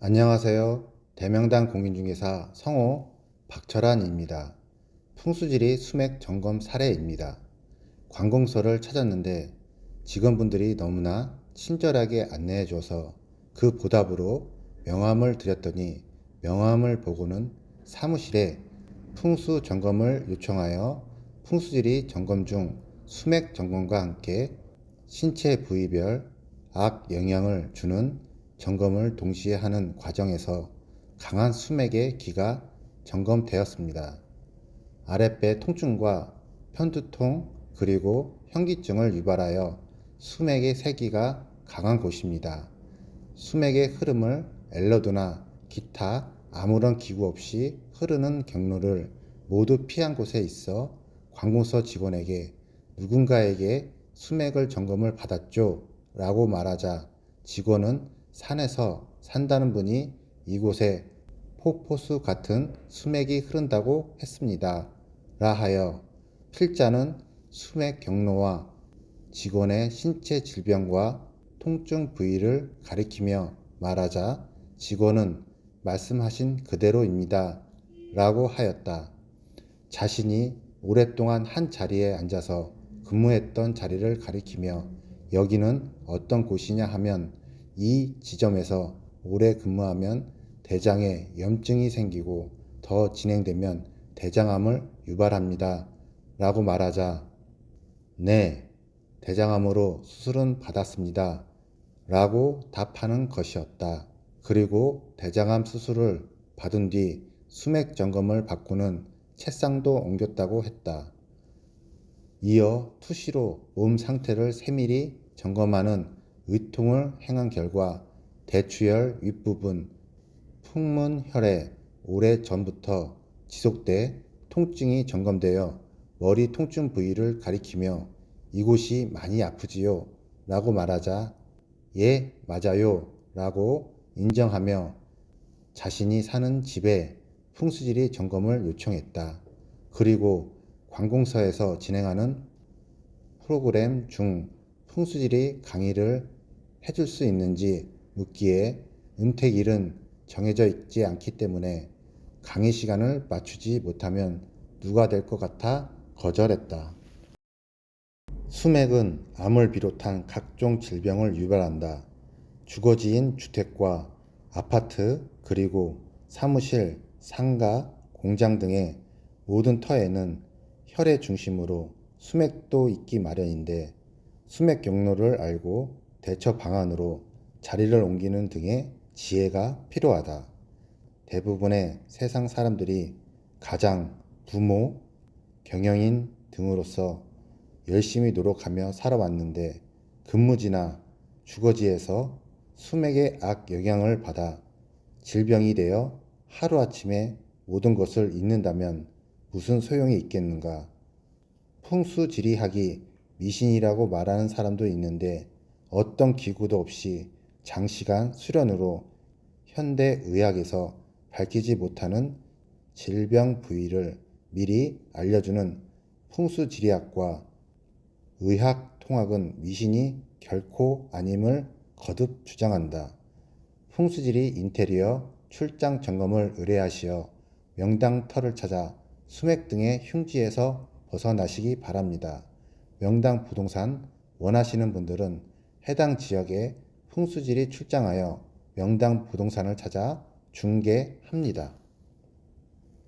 안녕하세요. 대명당 공인중개사 성호 박철환입니다. 풍수지리 수맥 점검 사례입니다. 관공서를 찾았는데 직원분들이 너무나 친절하게 안내해 줘서 그 보답으로 명함을 드렸더니 명함을 보고는 사무실에 풍수 점검을 요청하여 풍수지리 점검 중 수맥 점검과 함께 신체 부위별 악 영향을 주는 점검을 동시에 하는 과정에서 강한 수맥의 기가 점검되었습니다. 아랫배 통증과 편두통 그리고 현기증을 유발하여 수맥의 세기가 강한 곳입니다. 수맥의 흐름을 엘러드나 기타 아무런 기구 없이 흐르는 경로를 모두 피한 곳에 있어 관공서 직원에게 누군가에게 수맥을 점검을 받았죠 라고 말하자 직원은 산에서 산다는 분이 이곳에 포포수 같은 수맥이 흐른다고 했습니다. 라 하여 필자는 수맥 경로와 직원의 신체 질병과 통증 부위를 가리키며 말하자 직원은 말씀하신 그대로입니다. 라고 하였다. 자신이 오랫동안 한 자리에 앉아서 근무했던 자리를 가리키며 여기는 어떤 곳이냐 하면 이 지점에서 오래 근무하면 대장에 염증이 생기고 더 진행되면 대장암을 유발합니다. 라고 말하자 네, 대장암으로 수술은 받았습니다. 라고 답하는 것이었다. 그리고 대장암 수술을 받은 뒤 수맥 점검을 받고는 채상도 옮겼다고 했다. 이어 투시로 몸 상태를 세밀히 점검하는 의통을 행한 결과 대추혈 윗부분 풍문혈에 오래 전부터 지속돼 통증이 점검되어 머리 통증 부위를 가리키며 이곳이 많이 아프지요 라고 말하자 예 맞아요 라고 인정하며 자신이 사는 집에 풍수지리 점검을 요청했다. 그리고 관공서에서 진행하는 프로그램 중 풍수지리 강의를 해줄 수 있는지 묻기에 은퇴일은 정해져 있지 않기 때문에 강의 시간을 맞추지 못하면 누가 될 것 같아 거절했다. 수맥은 암을 비롯한 각종 질병을 유발한다. 주거지인 주택과 아파트 그리고 사무실, 상가, 공장 등의 모든 터에는 혈의 중심으로 수맥도 있기 마련인데 수맥 경로를 알고 대처 방안으로 자리를 옮기는 등의 지혜가 필요하다. 대부분의 세상 사람들이 가장, 부모, 경영인 등으로서 열심히 노력하며 살아왔는데 근무지나 주거지에서 수맥의 악 영향을 받아 질병이 되어 하루아침에 모든 것을 잃는다면 무슨 소용이 있겠는가? 풍수지리학이 미신이라고 말하는 사람도 있는데 어떤 기구도 없이 장시간 수련으로 현대 의학에서 밝히지 못하는 질병 부위를 미리 알려주는 풍수지리학과 의학 통학은 미신이 결코 아님을 거듭 주장한다. 풍수지리 인테리어 출장 점검을 의뢰하시어 명당 터를 찾아 수맥 등의 흉지에서 벗어나시기 바랍니다. 명당 부동산 원하시는 분들은 해당 지역에 풍수지리 출장하여 명당 부동산을 찾아 중개합니다.